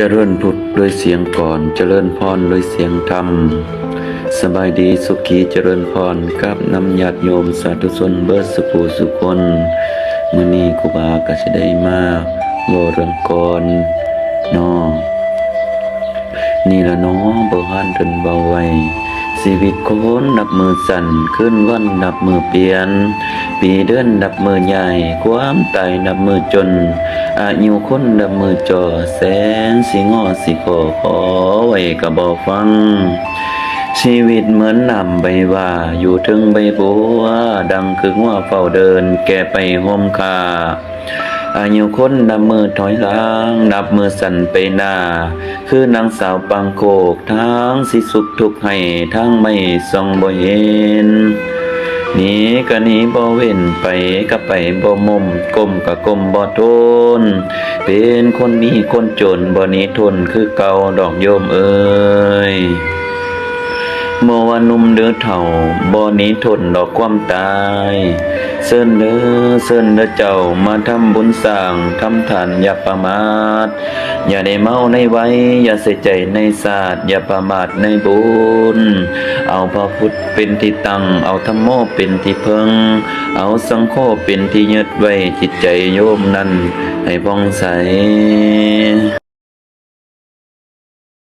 เจริญพุทธด้วยเสียงก่อน เจริญพรด้วยเสียงธรรม สบายดีสุขีเจริญพรกับนำญาติโยมสาธุชนเบิดสุปูสุคนมื้อนี้ครูบาก็สิได้มาเว้าเรื่องก่อนเนาะนี่ละเนาะบ่ฮั่นถึงเบาไว้ชีวิตคนนับมือสั่นขึ้นวันนับมือเปลี่ยน ปีเดือนนับมือใหญ่ความตายนับมือจนอายุคนนับมือจอแสนสิงอสิขอขอไว้ก็บ่ฟัง ชีวิตเหมือนนำใบว่าอยู่ถึงใบบัวดังคือว่าเฝ้าเดินแก่ไปห่มคาอายุคนนับมือถอยหลังนับมือสั่นไปหน้า คือนางสาวปังโกกทั้งสิสุขทุกข์ให้ทั้งไม่ทรงบ่เห็น กะนีบ่เว้นไปก็ไปบ่มุมก้มก็ก้มบ่ทนเป็นคนมีคนจนบ่หนี้ทนคือเก่าดอกโยมเอ้ย เมื่อวานหนุ่มเดือเท่าบ่หนี้ทนดอกความตายเซินเด้อเซินเด้อเจ้ามาทำบุญสร้างทำทานอย่าประมาท อย่าได้เมาในไว้ อย่าใส่ใจในศาสตร์อย่าประมาทในบุญ เอาพระพุทธเป็นที่ตั้ง เอาธรรมโมเป็นที่เพิง เอาสังโฆเป็นที่ยึดไว้จิตใจโยมนั้นให้ผ่องใส